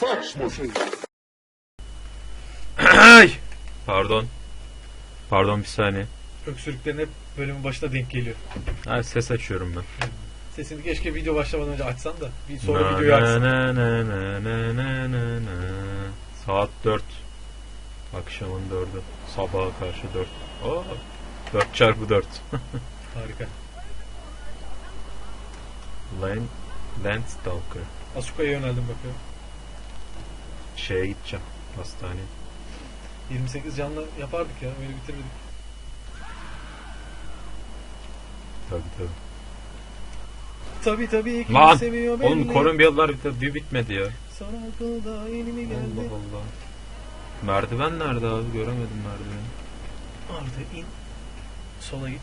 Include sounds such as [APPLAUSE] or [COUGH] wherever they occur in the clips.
saçma şey. Ay! Pardon. Pardon bir saniye. Öksürüklerin hep bölümün başına denk geliyor. Ha, ses açıyorum ben. Sesini keşke video başlamadan önce açsan da bir sonra Na, videoyu na, açsan. na, na, na, na, na, na, na. Saat 4. Akşamın 4'ü. Sabaha karşı 4. Oo. 4 çarpı 4. [LAUGHS] Harika. Land, Landstalker. Asuka'ya yöneldim bakıyorum. Şeye gideceğim. Hastaneye. 28 canlı yapardık ya öyle bitirmedik. Tabii tabii. Tabi tabi kim Lan! seviyor belli. Oğlum Kolombiyalılar bir, bir bitmedi ya. Sana akılda yeni mi geldi? Allah Allah. Merdiven nerede abi? Göremedim merdiveni. Arda in. Sola git.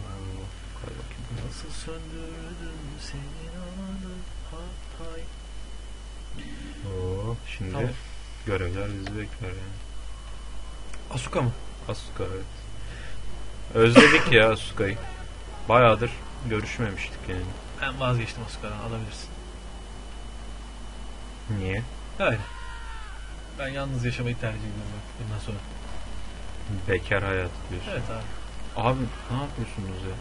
Allah. Kay bakayım. Nasıl söndürdüm senin ananı ha hay. Oo, şimdi Tamam. Görevler bizi bekler yani. Asuka mı? Asuka evet. Özledik ya Asuka'yı. Bayağıdır görüşmemiştik yani. Ben vazgeçtim Asuka'dan alabilirsin. Niye? Öyle. Ben yalnız yaşamayı tercih ediyorum bak bundan sonra. Bekar hayatı diyorsun. Evet abi. Abi ne yapıyorsunuz ya?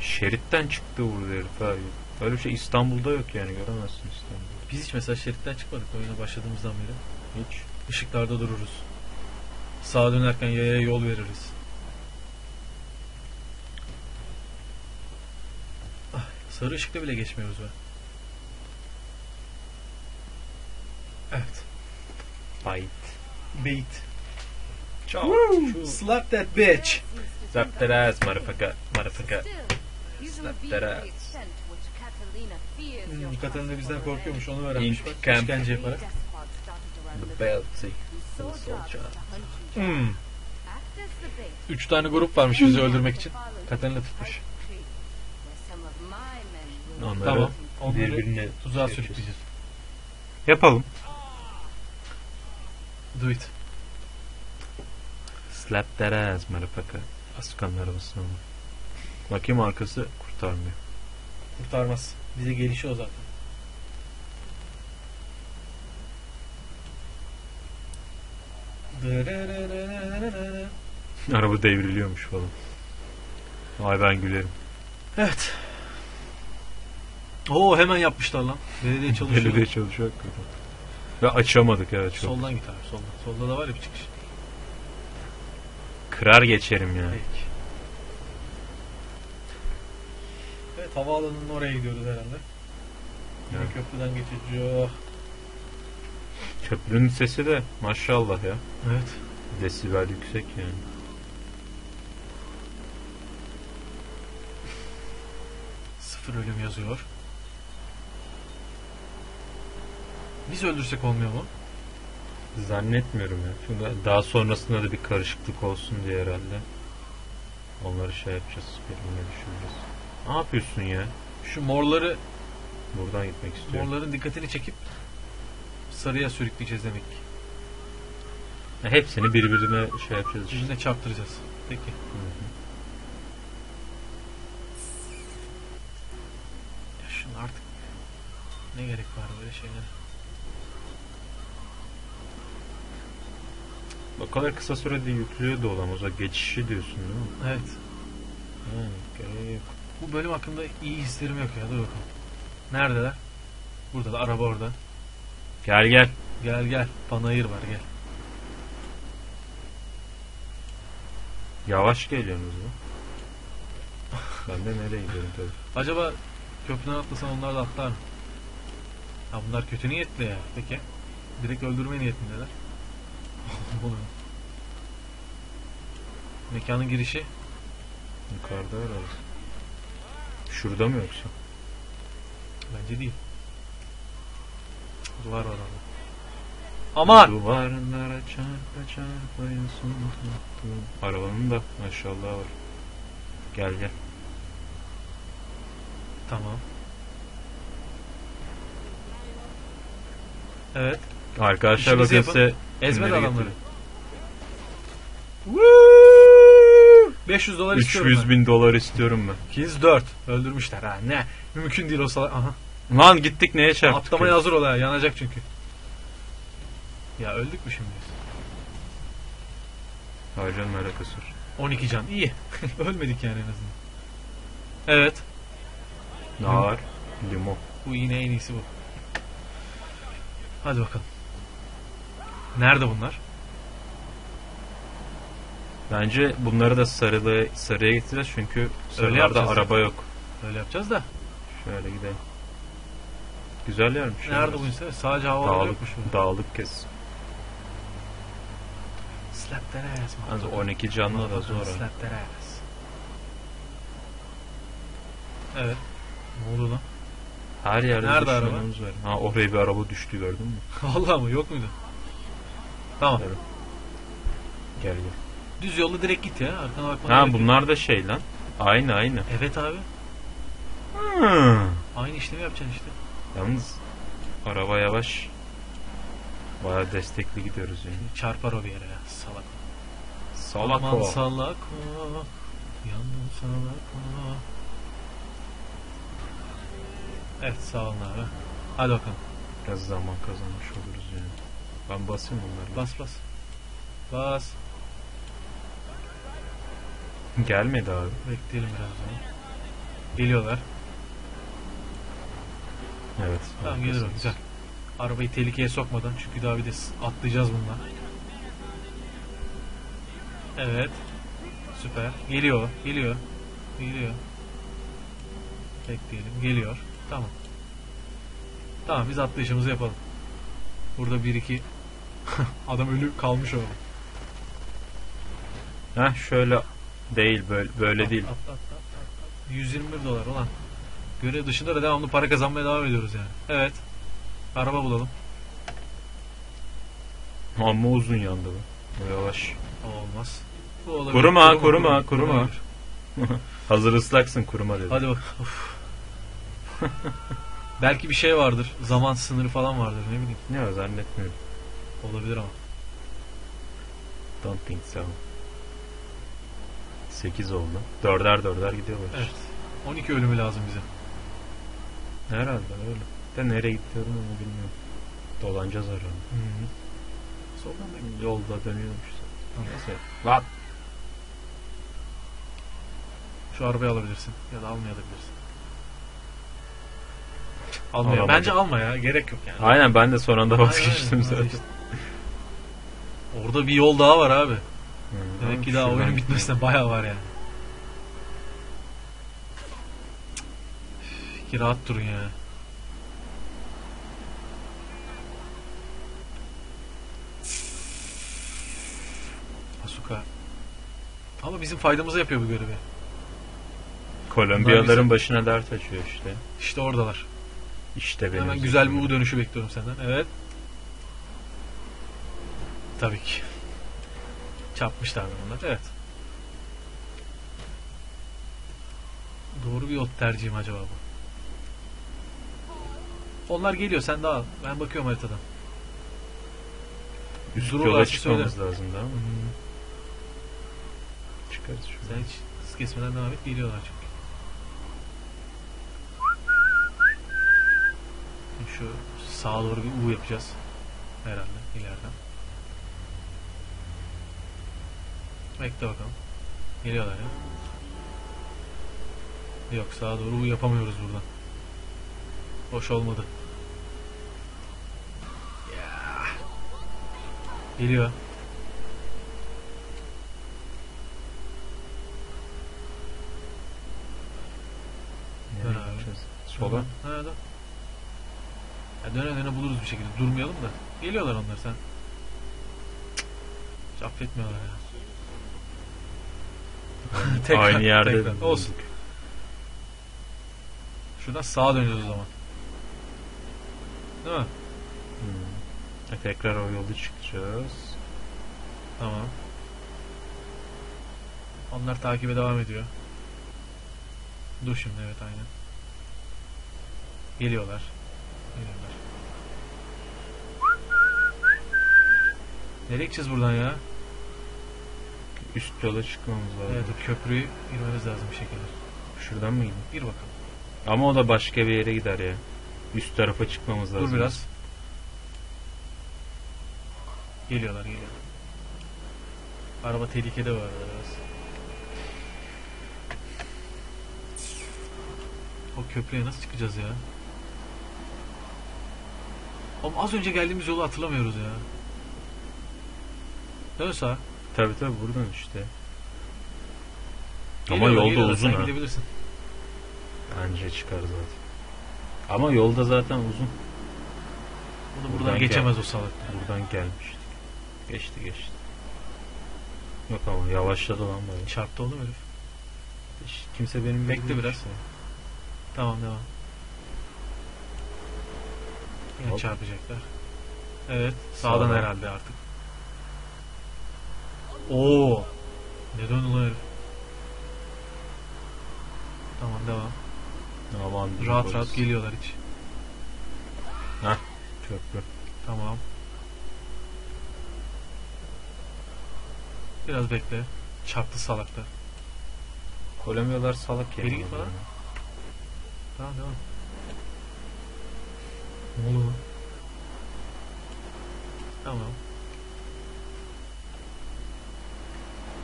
Şeritten çıktı burada herif abi. Böyle bir şey İstanbul'da yok yani göremezsin İstanbul'da. Biz hiç mesela şeritten çıkmadık oyuna başladığımızdan beri. Hiç. Işıklarda dururuz. Sağa dönerken yaya yol veririz. Ah, sarı ışıkta bile geçmiyoruz be. Evet. Fight. Bait. Çok. Slap that bitch. Zap that ass motherfucker. Motherfucker. Slap that ass. Hmm, Katalina bizden korkuyormuş onu öğrenmiş bak. Camp. İşkence yaparak. The Belty. Hmm. Üç tane grup varmış bizi öldürmek için. Katalina tutmuş. Onları Tamam. Onları birbirine tuzağa şey sürükleyeceğiz. Yapalım. Do it. Slap that ass motherfucker. Asuka'nın arabasına mı? Bakayım arkası kurtarmıyor. Kurtarmaz. Bize gelişi o zaten. Araba devriliyormuş falan. Ay ben gülerim. Evet. Oo hemen yapmışlar lan. Belediye [LAUGHS] çalışıyor. Belediye çalışıyor hakikaten. Ve açamadık evet çok. Soldan git abi soldan. Solda da var ya bir çıkış. Kırar geçerim ya. Peki. Evet havaalanının oraya gidiyoruz herhalde. Yine Evet. köprüden geçeceğiz. Köprünün sesi de maşallah ya. Evet. Desibel yüksek yani. Sıfır ölüm yazıyor. Biz öldürsek olmuyor mu? Zannetmiyorum ya. Çünkü daha sonrasında da bir karışıklık olsun diye herhalde. Onları şey yapacağız. Birbirine düşüreceğiz. Ne yapıyorsun ya? Şu morları, Buradan gitmek istiyorum. morların dikkatini çekip sarıya sürükleyeceğiz demek. Ha, Hepsini birbirine şey yapacağız işte. Yüzüne çarptıracağız. Peki. Ya şunu artık ne gerek var böyle şeylere? O kadar kısa sürede yüklüyor da olamaz. O geçişi diyorsun değil mi? Evet. Ha, gereği yok. Bu bölüm hakkında iyi hislerim yok ya. Dur bakalım. Neredeler? Burada da araba orada. Gel gel. Gel gel. Panayır var gel. Yavaş geliyorsunuz mu? Ben de nereye gidiyorum tabii. Acaba köprüden atlasan onlar da atlar mı? Ha bunlar kötü niyetli ya. Peki. Direkt öldürme niyetindeler. [LAUGHS] Oğlum. Mekanın girişi. Yukarıda herhalde. Şurada mı yoksa? Bence değil. Duvar var orada. Aman! Duvarlara çarpa çarpa yansıttım. Arabanın da maşallah var. Gel gel. Tamam. Evet. Arkadaşlar bakın size kimleri adamları. getirdim. 500 dolar istiyorum 300 bin dolar istiyorum ben. ben. 204. Öldürmüşler ha ne. Mümkün değil o salak. Aha. Lan gittik neye çarptık? Atlamaya ya? hazır ol ha. Yanacak çünkü. Ya öldük mü şimdi? Hayır canım alakası var. 12 can. İyi. [LAUGHS] Ölmedik yani en azından. Evet. Nar, limon. Bu yine en iyisi bu. Hadi bakalım. Nerede bunlar? Bence bunları da sarılı, sarıya getireceğiz çünkü yapacağız araba yok. Öyle yapacağız da. Şöyle gidelim. Güzel yermiş. Nerede bu insan? Sadece havalar Dağlık, yokmuş dağlık kez. Slap that ass. Motherfucker. 12 canlı da zor. ha. Slap that ass. Evet. Ne oldu lan? Her yerde Nerede düşmanımız var. Ha oraya bir araba düştü gördün mü? [LAUGHS] Vallahi mı? Yok muydu? Tamam. Gel gel. Düz yolda direkt git ya. Arkana bakmana Ha gerek yok. bunlar da şey lan. Aynı aynı. Evet abi. Hmm. Aynı işlemi yapacaksın işte. Yalnız araba yavaş. Baya destekli gidiyoruz yani. Çarpar o bir yere ya. Salak. Salak Aman o. salak o. Yandım salak o. Evet sağ olun abi. Hadi bakalım. Biraz zaman kazanmış oluruz yani. Ben basayım onları. Bas bas. Bas. Gelmedi abi. Bekleyelim biraz daha. Geliyorlar. Evet. Tamam gelir o güzel. Arabayı tehlikeye sokmadan çünkü daha bir de atlayacağız bunlar. Evet. Süper. Geliyor. Geliyor. Geliyor. Bekleyelim. Geliyor. Tamam. Tamam biz atlayışımızı yapalım. Burada bir iki [LAUGHS] adam ölü kalmış orada. Heh şöyle değil böyle, böyle değil. At, at, at, at, at. 121 dolar olan. Görev dışında da devamlı para kazanmaya devam ediyoruz yani. Evet. Araba bulalım. Amma uzun yandı bu. Yavaş. Olmaz. Bu olabilir. Kuruma, kuruma, kuruma. Olabilir. [LAUGHS] Hazır ıslaksın kuruma dedi. Hadi bak. [LAUGHS] Belki bir şey vardır. Zaman sınırı falan vardır ne bileyim. Ne zannetmiyorum. Olabilir ama. Don't think so. 8 oldu. Dörder dörder gidiyorlar. Evet. 12 ölümü lazım bize. Herhalde öyle. De nereye gittiğini onu bilmiyorum. Dolanacağız herhalde. Hı -hı. Soldan da Yolda dönüyormuş. Tamam. Neyse. Lan. Şu arabayı alabilirsin. Ya da almayabilirsin. Almaya. Bence alma ya. Gerek yok yani. Aynen ben de son anda vazgeçtim zaten. İşte. Orada bir yol daha var abi. Hı, Demek ki daha gidiyor. bitmesine bayağı var yani. Ki rahat durun ya. Asuka. Ama bizim faydamıza yapıyor bu görevi. Bunlar Kolombiyalıların bizim- başına dert açıyor işte. İşte oradalar. İşte benim. Hemen güzel bir U dönüşü bekliyorum senden. Evet. Tabii ki. Çarpmışlar bunlar. Evet. Doğru bir yol tercihim acaba bu. Onlar geliyor sen daha. Ben bakıyorum haritadan. Üst Dururlarsa yola çıkmamız lazım daha mı? Çıkarız Sen hiç hız kesmeden devam et. Geliyorlar çünkü. Şu sağa doğru bir U yapacağız. Herhalde ileriden. Bekle bakalım. Geliyorlar ya. Yok sağa doğru yapamıyoruz buradan. Hoş olmadı. Geliyor. Dön abi. Sola. Ha, dön. Ya döne döne buluruz bir şekilde. Durmayalım da. Geliyorlar onlar sen. Hiç affetmiyorlar ya. [LAUGHS] Tekrar, Aynı yerde. tekrar. Olsun. Şuradan sağa döneceğiz o zaman. Değil mi? Hmm. E, tekrar o yolu çıkacağız. Tamam. Onlar takibe devam ediyor. Dur şimdi evet aynen. Geliyorlar. Geliyorlar. Nereye gideceğiz buradan ya? Üst yola çıkmamız lazım. Evet o köprüyü girmemiz lazım bir şekilde. Şuradan mı gideyim? Gir bakalım. Ama o da başka bir yere gider ya. Üst tarafa çıkmamız lazım. Dur biraz. Geliyorlar geliyorlar. Araba tehlikede var arada biraz. O köprüye nasıl çıkacağız ya? Oğlum az önce geldiğimiz yolu hatırlamıyoruz ya. Dön sağa. Tabii tabii buradan işte. Ama Geliyorlar, yolda geliyorlar. uzun Sen ha. gidebilirsin. Anca çıkar zaten. Ama yolda zaten uzun. Bunu buradan, Buradan geçemez o salak. Buradan gelmiştik. Geçti geçti. Yok ama yavaşladı lan böyle. Çarptı oğlum herif. Hiç kimse benim Bekle bildiğim biraz. şey. Tamam devam. Yine Hop. çarpacaklar. Evet. Sağdan, Sağdan. herhalde artık. Oo. Ne döndü lan herif? Tamam devam. Aman Rahat polis. rahat geliyorlar hiç. Köprü. Tamam. Biraz bekle. Çarptı salaklar. Kolombiyalar salak ya. Geri gitme lan. Tamam devam. Ne oluyor? Tamam.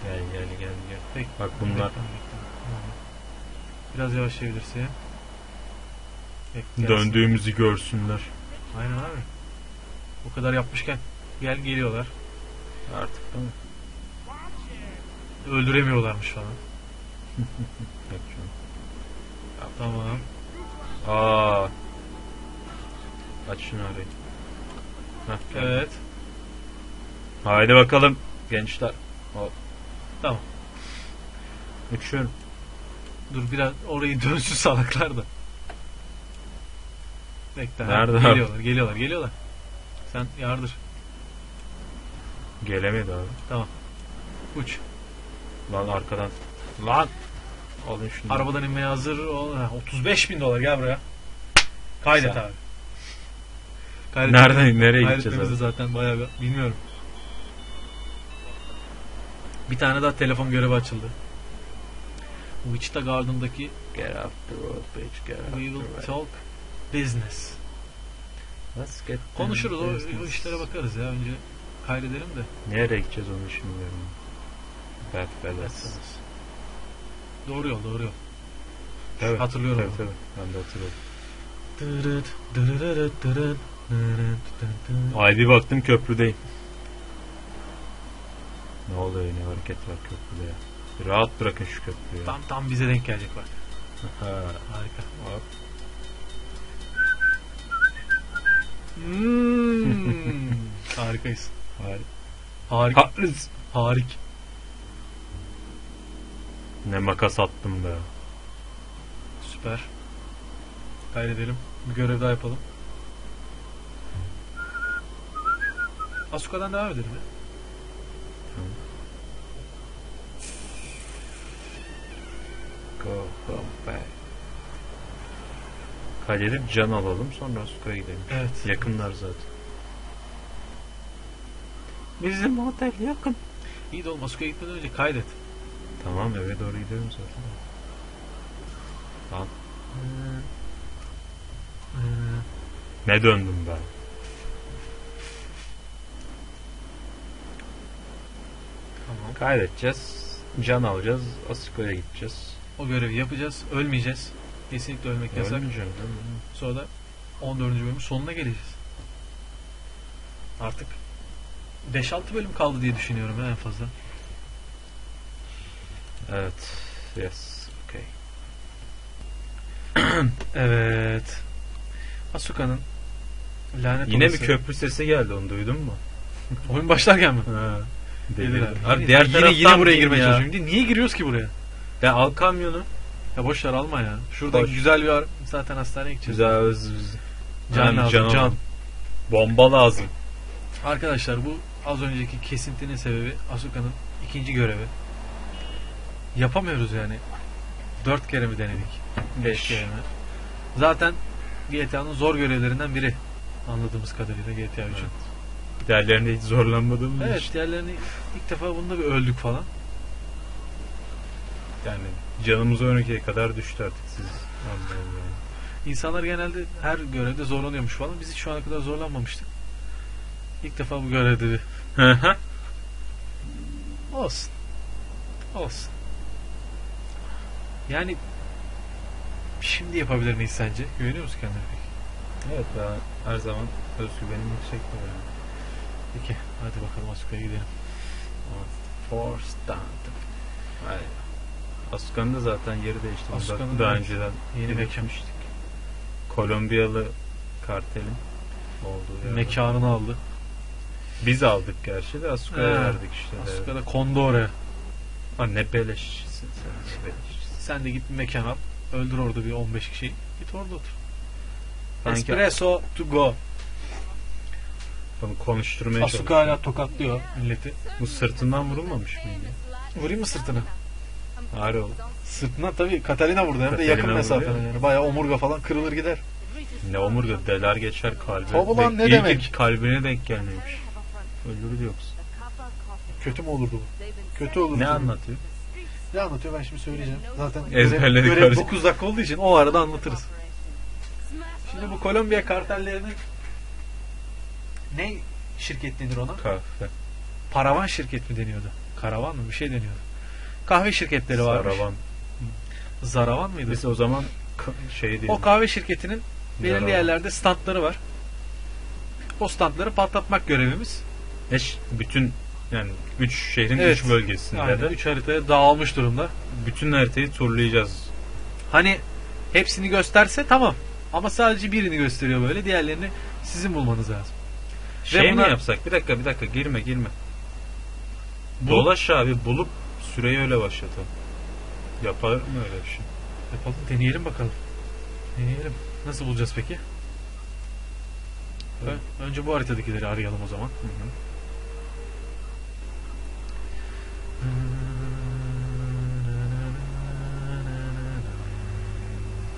Gel gel gel gel. Bek Bak bunlar Bekle, bekle. Biraz yavaşlayabilirsin. Bekle, döndüğümüzü görsünler. Aynen abi. O kadar yapmışken gel geliyorlar. Artık değil mi? Öldüremiyorlarmış falan. [LAUGHS] Tamam. Aa. Aç şunu. Hah, gel. Evet. Haydi bakalım gençler. Hop. Tamam. Uçuyorum. Dur biraz orayı dönsün salaklar da. Bekle. Nerede abi? Geliyorlar, geliyorlar, geliyorlar. Sen yardır. Gelemedi abi. Uç. Lan arkadan. Lan. Alın şunu. Arabadan inmeye hazır ol. Ha, 35 bin dolar gel buraya. Kaydet Sen- abi. Kaydet Nereden nereye gideceğiz abi? zaten bayağı bir, bilmiyorum. Bir tane daha telefon görevi açıldı. Wichita Garden'daki Get off the road bitch. Get off We the will road. talk business. Let's get Konuşuruz o, business. o işlere bakarız ya önce kaydedelim de. Nereye gideceğiz onu şimdi bilmiyorum. Bad fellas. Doğru yol doğru yol. Evet. Hatırlıyorum Tabii onu. Ben de hatırlıyorum. Dırıt, dırırırıt, dırıt, dırıt, dırıt. Ay bir baktım köprüdeyim. Ne oluyor yine hareket var köprüde ya. Bir rahat bırakın şu köprüyü. ya. Tam tam bize denk gelecek bak. Ha, Harika. hop. Hmm. [LAUGHS] Harikayız. Harika. Harika. Haklısın. Harik. Ne makas attım be. Süper. Kaydedelim. Bir görev daha yapalım. Asuka'dan devam edelim ya. Home back. Kaydedip can alalım sonra Asuka'ya gidelim. Evet. Yakınlar zaten. Bizim otel yakın. İyi de oğlum Asuka'ya gitmeden önce kaydet. Tamam eve doğru gidelim zaten. Lan Ee, ne döndüm ben. tamam. Kaydedeceğiz. Can alacağız. Asuka'ya gideceğiz. O görevi yapacağız. Ölmeyeceğiz. Kesinlikle ölmek yasak. Ölmeyeceğim? Sonra da 14. bölümün sonuna geleceğiz. Artık 5-6 bölüm kaldı diye düşünüyorum en fazla. Evet. Yes. Okay. [CLEARS THROAT] Evet. Asuka'nın lanet Yine olası- bir köprü sesi geldi onu duydun mu? Oyun başlarken mi? Ha. Delirdim. abi. Diğer yine, yine buraya girmeye çalışıyorum. Niye giriyoruz ki buraya? Ya al kamyonu. Ya boş ver alma ya. Şurada Boş. güzel bir ar- zaten hastaneye gideceğiz. Güzel Can Yani lazım, can can. Bomba lazım. Arkadaşlar bu az önceki kesintinin sebebi Asuka'nın ikinci görevi. Yapamıyoruz yani. Dört kere mi denedik? Beş kere mi? Zaten GTA'nın zor görevlerinden biri. Anladığımız kadarıyla GTA 3'ün. Diğerlerinde hiç zorlanmadım? Evet, diğerlerini ilk defa bunda bir öldük falan. Yani canımız 12'ye kadar düştü artık siz. İnsanlar genelde her görevde zorlanıyormuş falan. Biz hiç şu ana kadar zorlanmamıştık. İlk defa bu görevde bir. Olsun. Olsun. Yani şimdi yapabilir miyiz sence? Güveniyor musun kendine peki? evet ben her zaman özgüvenim yüksektir yani. Peki. Hadi bakalım Asuka'ya gidelim. Force down. Hayır. Asukan'ın da zaten yeri değişti. Asukan'ın daha önceden yeni belirtmiştik. Kolombiyalı kartelin olduğu yer. Mekanını aldı. Biz aldık gerçi de Asuka'ya verdik işte. de. Asuka da kondu oraya. Ha, ne beleşçisin sen ne beleşçisin. Sen de git bir mekan al. Öldür orada bir 15 kişiyi. Git orada otur. Sanki Espresso to go. Bunu konuşturmaya Asuka çalışıyorum. hala tokatlıyor milleti. Bu sırtından vurulmamış mıydı? Vurayım mı sırtına? Hayır oğlum. Sırtına tabii Katalina vurdu hem de Katalina yakın vuruyor. mesafeden yani. Bayağı omurga falan kırılır gider. Ne omurga deler geçer kalbe. Tabi lan, Denk- ne iyi demek? ki kalbine denk gelmemiş. Öldürür yoksa. Kötü mü olurdu bu? Kötü olurdu. Ne anlatıyor? Ne anlatıyor ben şimdi söyleyeceğim. Zaten Ezberledik görev, görev kardeşim. 9 dakika olduğu için o arada anlatırız. Şimdi bu Kolombiya kartellerinin ne şirket denir ona? Kahve. Paravan şirket mi deniyordu? Karavan mı? Bir şey deniyordu. Kahve şirketleri varmış. Saravan. Zaravan mıydı? Biz o zaman şey değil. O kahve şirketinin belirli Zaravan. yerlerde standları var. O standları patlatmak görevimiz. Eş, bütün yani 3 şehrin Evet. 3 bölgesinde Aynen. de Üç haritaya dağılmış durumda. bütün haritayı turlayacağız. Hani hepsini gösterse tamam. Ama sadece birini gösteriyor böyle. Diğerlerini sizin bulmanız lazım. Şey bunlar- mi yapsak? Bir dakika bir dakika girme girme. Dolaş abi bulup süreyi öyle başlatalım. Yapar mı öyle bir şey? Yapalım. Deneyelim bakalım. Deneyelim. Nasıl bulacağız peki? Ö- Önce bu haritadakileri arayalım o zaman.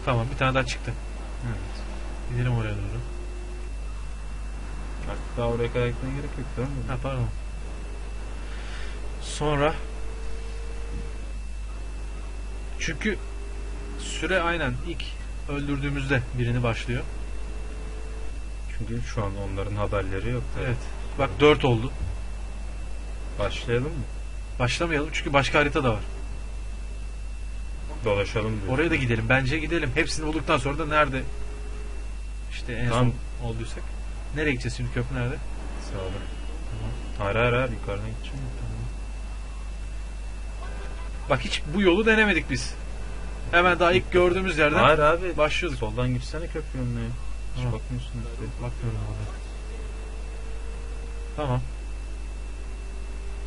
Tamam bir tane daha çıktı. Evet. Gidelim oraya doğru. Artık daha oraya kadar gitmeye gerek yok değil mi? Ha pardon. Sonra çünkü süre aynen ilk öldürdüğümüzde birini başlıyor. Çünkü şu an onların haberleri yok. tabii. Evet. Bak 4 oldu. Başlayalım mı? Başlamayalım çünkü başka harita da var. Dolaşalım diyor. Oraya da gidelim. Bence gidelim. Hepsini bulduktan sonra da nerede işte en Tamam. son olduysak. Nereye gideceğiz şimdi köprü nerede? Sağ olun. Hayır hayır yukarıdan gideceğim. Bak hiç bu yolu denemedik biz. Hemen daha ilk gördüğümüz yerden Hayır abi. başlıyorduk. Soldan gitsene köprü ya. Hiç Tamam. bakmıyorsun. Bakmıyorum orada. Tamam.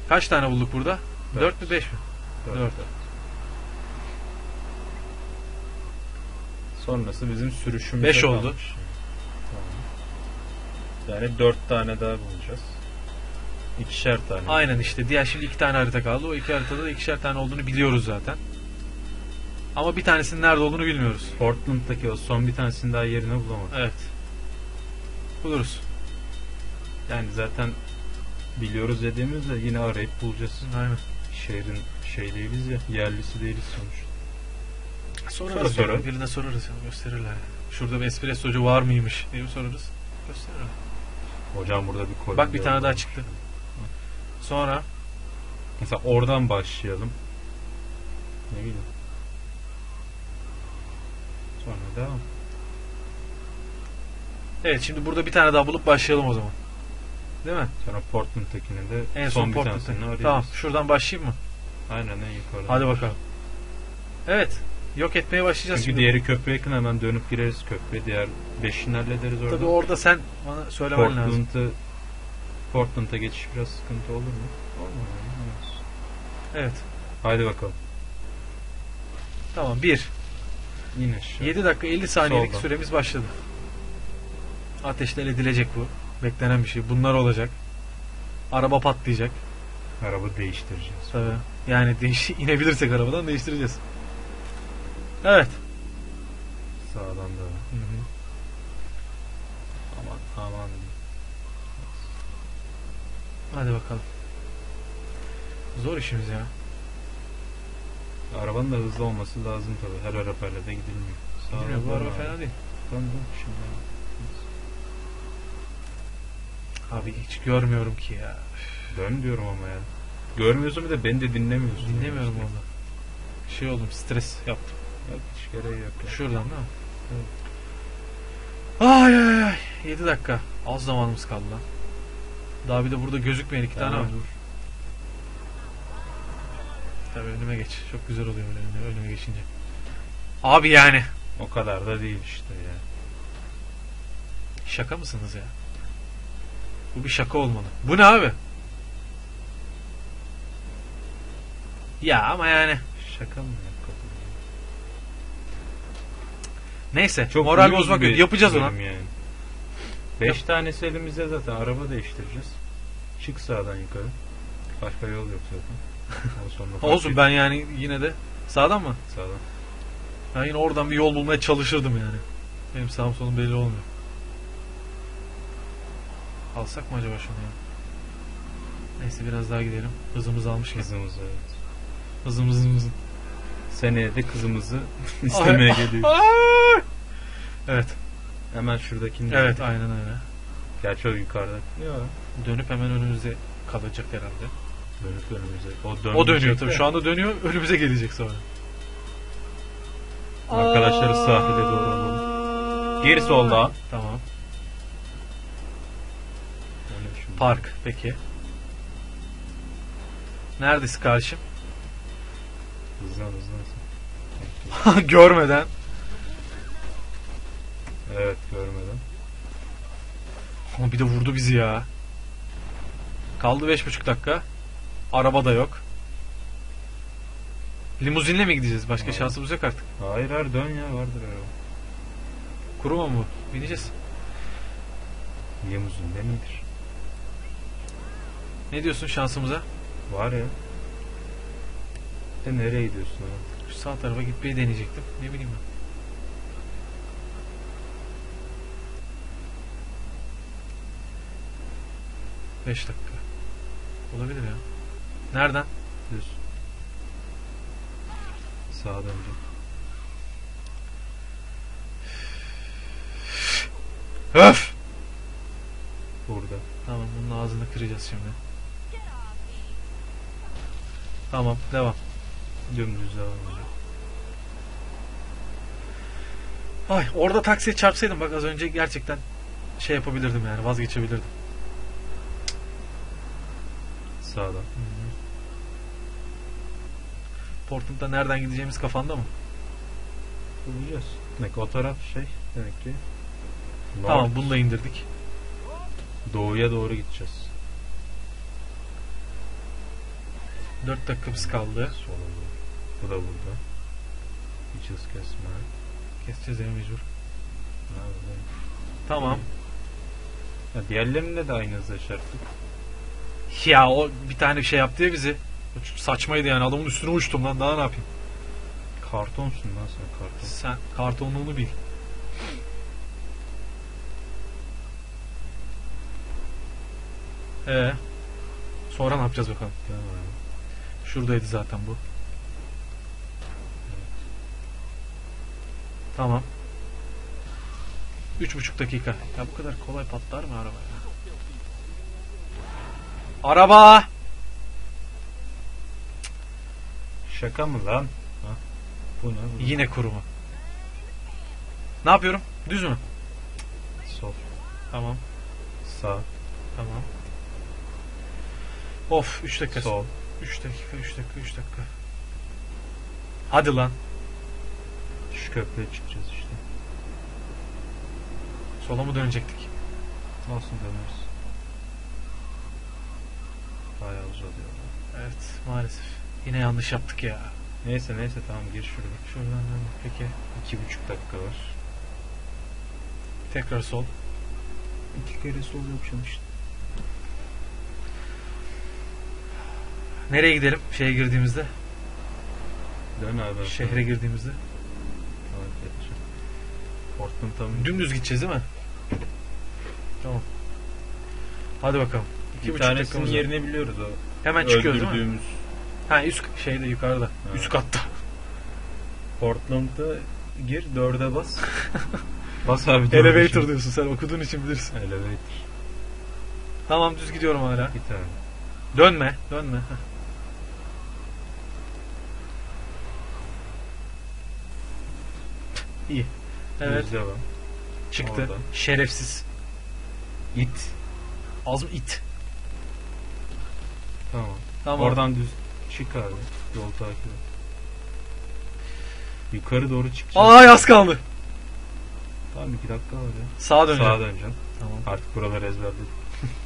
Kaç tane bulduk burada? Dört. 4 mü 5 mi? Dört. Dört. Sonrası bizim sürüşümüze Beş oldu. kalmış. Tamam. Yani dört tane daha bulacağız. İkişer tane. Aynen işte. Diğer şimdi iki tane harita kaldı. O iki haritada da ikişer tane olduğunu biliyoruz zaten. Ama bir tanesinin nerede olduğunu bilmiyoruz. Portland'daki o son bir tanesini daha yerine bulamadık. Evet. Buluruz. Yani zaten biliyoruz dediğimizde yine arayıp bulacağız. Aynen. Şehrin şey değiliz ya, yerlisi değiliz sonuçta. Sorarız. Sonra sonra. Birine sorarız. ya, Gösterirler. Şurada bir espressocu var mıymış diye sorarız. Gösterirler. Hocam burada bir Kolombiya Bak bir tane daha çıktı. Sonra Mesela oradan başlayalım. Ne bileyim. Sonra devam. evet şimdi burada bir tane daha bulup başlayalım o zaman. Değil mi? Sonra Portland'takinin de En son, son, tanesini arayacağız. Tamam. Şuradan başlayayım mı? Aynen en yukarıdan. Hadi bakalım. Evet. Yok etmeye başlayacağız Çünkü şimdi. diğeri köprüye yakın hemen dönüp gireriz köprüye. Diğer beşini hallederiz orada. Tabii orada sen bana söylemen lazım. Portland'ı Portland'a geçiş biraz sıkıntı olur mu? Olmaz. Evet. Haydi bakalım. Tamam. 1. İn aşağı. 7 dakika 50 saniyelik Soldan. süremiz başladı. Ateşle edilecek bu. Beklenen bir şey. Bunlar olacak. Araba patlayacak. Araba değiştireceğiz. Tabii. Yani değiş [LAUGHS] inebilirsek arabadan değiştireceğiz. Evet. Sağdan da. Aman aman. Hadi bakalım. Zor işimiz ya. Arabanın da hızlı olması lazım tabii. Her arabayla da gidilmiyor. Sağ Bilmiyorum, bu araba fena değil. Dön dön şimdi. Abi hiç görmüyorum ki ya. Dön diyorum ama ya. Görmüyorsun bir de beni de dinlemiyorsun. Dinlemiyorum işte. valla. Şey oldum stres yaptım. Yok hiç gereği yok. ya. Şuradan değil mi? Ay ay ay. 7 dakika. Az zamanımız kaldı lan. Daha bir de burada gözükmeyen iki tane var. dur. Tabii önüme geç. Çok güzel oluyor öyle önüme, önüme geçince. Abi yani. O kadar da değil işte ya. Şaka mısınız ya? Bu bir şaka olmalı. Bu ne abi? Ya ama yani. Şaka mı ya? Neyse. Çok moral bozmak yok. Yapacağız onu. Yani. Beş tanesi elimizde zaten. Araba değiştireceğiz. Çık sağdan yukarı. Başka yol yok zaten. [LAUGHS] O sonra fark Olsun ben yani yine de sağdan mı? Sağdan. Ben yine oradan bir yol bulmaya çalışırdım yani. Benim sağım solum belli olmuyor. Alsak mı acaba şunu ya? Neyse biraz daha gidelim. Hızımızı almışken. Kızımız evet. Hızımız hızımız. Seneye de kızımızı [LAUGHS] istemeye geliyor. Ay! Evet. Hemen şuradakini. Evet aynen öyle. Gerçi o yukarıda. Yok. Dönüp hemen önümüze kalacak herhalde. Dönüp önümüze. O, O dönüyor tabii. de. Şu anda dönüyor. Önümüze gelecek sonra. Arkadaşları sahile doğru alalım. Geri solda. Tamam. Şimdi? Park peki. Neredesin kardeşim? Hızlan hızlan. [LAUGHS] Görmeden. Evet görmeden. Ama bir de vurdu bizi ya. Kaldı beş buçuk dakika. Araba da yok. Limuzinle mi gideceğiz? Başka Evet. şansımız yok artık. Hayır hayır dön ya vardır araba. Kuruma mı? Bineceğiz. Limuzinden iyidir. Ne diyorsun şansımıza? Var ya. De nereye gidiyorsun? Şu sağ tarafa gitmeyi deneyecektim. Ne bileyim ben. Beş dakika. Olabilir ya. Nereden? Düz. Sağa dönecek. Öf! Burada. Tamam bunun ağzını kıracağız şimdi. Tamam devam. Dümdüz devam edecek. Ay orada taksiye çarpsaydım bak az önce gerçekten şey yapabilirdim yani vazgeçebilirdim. Sağdan. Portland'a nereden gideceğimiz kafanda mı? Bulacağız. Demek o taraf şey demek ki. North. Tamam bunu da indirdik. Doğuya doğru gideceğiz. 4 dakikamız kaldı. Sola doğru. Bu da burada. Hız kesme. Keseceğiz ya mecbur. Tamam. Ya diğerlerinde de aynı hızla çarptık. Ya o bir tane şey yaptı ya bizi. Saçmaydı yani adamın üstüne uçtum lan daha ne yapayım. Kartonsun lan sen karton. Sen kartonluğunu bil. Ee, sonra ne yapacağız bakalım. Şuradaydı zaten bu. Tamam. Üç buçuk dakika. Ya bu kadar kolay patlar mı araba ya? Araba! Şaka mı lan? Ha? Bu ne? Bu ne? Yine kuru mu? Ne yapıyorum? Düz mü? Sol. Tamam. Sağ. Tamam. Of 3 dakika. Sol. 3 dakika 3 dakika 3 dakika. Hadi lan. Şu köprüye çıkacağız işte. Sola mı dönecektik? Olsun döneriz. Bayağı uzatıyor. Evet maalesef. Yine yanlış yaptık ya. Neyse neyse tamam gir şuraya. Şuradan dön. Peki. İki buçuk dakika var. Tekrar sol. İki kere sol yapacağım işte. Nereye gidelim? Şeye girdiğimizde. Dön abi. Şehre girdiğimizde. Tamam geçeceğim. Portland tam Dümdüz gideceğiz değil mi? Tamam. Hadi bakalım. İki bir buçuk dakikamız tanesinin var. yerini biliyoruz o. Hemen çıkıyoruz değil mi? Öldürdüğümüz. Ha üst şeyde yukarıda. Evet. Üst katta. Portland'a gir, dörde bas. [LAUGHS] bas abi. dörde Elevator şimdi. diyorsun sen okuduğun için bilirsin. Elevator. Tamam düz gidiyorum hala. Bir tane. Dönme. Dönme. Heh. İyi. Evet Düz devam. çıktı. orada. Şerefsiz. İt. Az mı it? Tamam. Tamam. Oradan düz çık abi. Yol takip et. Yukarı doğru çıkacağız. Ay az kaldı. Tamam iki dakika var ya. Sağa döneceğim. Sağa döneceksin. Tamam. Artık buraları ezberledik.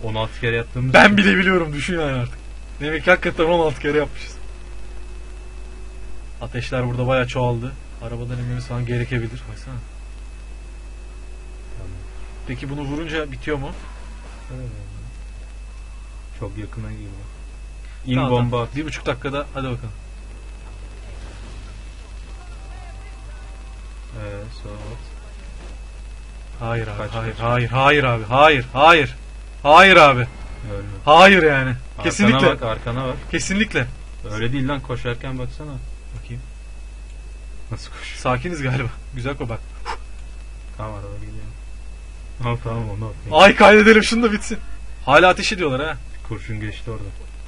16 [LAUGHS] kere yaptığımız Ben bile biliyorum düşün yani artık. Demek ki hakikaten 16 kere yapmışız. Ateşler burada bayağı çoğaldı. Arabadan inmemiz falan gerekebilir. Baksana. Tamam. Peki bunu vurunca bitiyor mu? Çok yakına girme. İn Tamam, bomba tamam. Bir buçuk dakikada hadi bakalım. Sonra at. Hayır abi, Kaç, hayır, kaç? hayır, hayır abi, hayır, hayır. Hayır abi, Ölme. hayır yani. Arkana Kesinlikle, bak arkana bak. kesinlikle. Öyle değil lan koşarken baksana. Bakayım. Nasıl koşuyor? Sakiniz galiba. Güzel ko bak. Tamam araba geliyor. Tamam tamam onu at. Ay kaydedelim şunu da bitsin. Hala ateş ediyorlar ha. Kurşun geçti orada.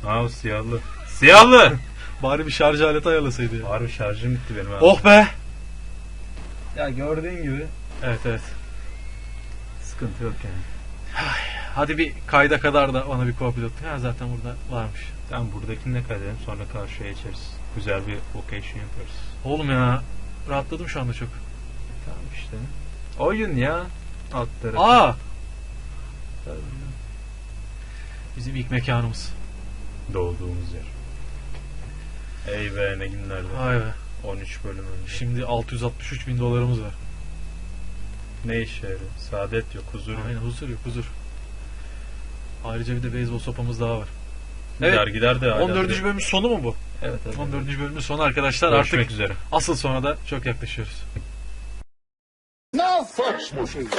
Aa o siyahlı. Siyahlı! [LAUGHS] Bari bir şarj aleti ayarlasaydı ya. Harbi şarjım bitti benim abi. Oh be. Ya gördüğün gibi. Evet evet. Sıkıntı yok yani. Hadi bir kayda kadar da bana bir co-pilot. Ha zaten burada varmış. Tamam buradakini de kaydedelim sonra karşıya geçeriz. Güzel bir location yaparız. Oğlum ya. Rahatladım şu anda çok. Tamam işte. Oyun ya. Alt tarafı. Aa. Bizim ilk mekanımız. Doğduğumuz yer. Ey be ne günlerdi. Vay be. 13 bölüm önce. Şimdi 663 bin dolarımız var. Ne işe yarıyor? Saadet yok, huzur yok. Aynen huzur yok huzur. Ayrıca bir de beyzbol sopamız daha var. Evet. Gider gider de hala 14. duruyor. bölümün sonu mu bu? Evet evet. 14. bölümün sonu arkadaşlar. Görüşmek Artık üzere. asıl sona da çok yaklaşıyoruz. Now fuck smoking.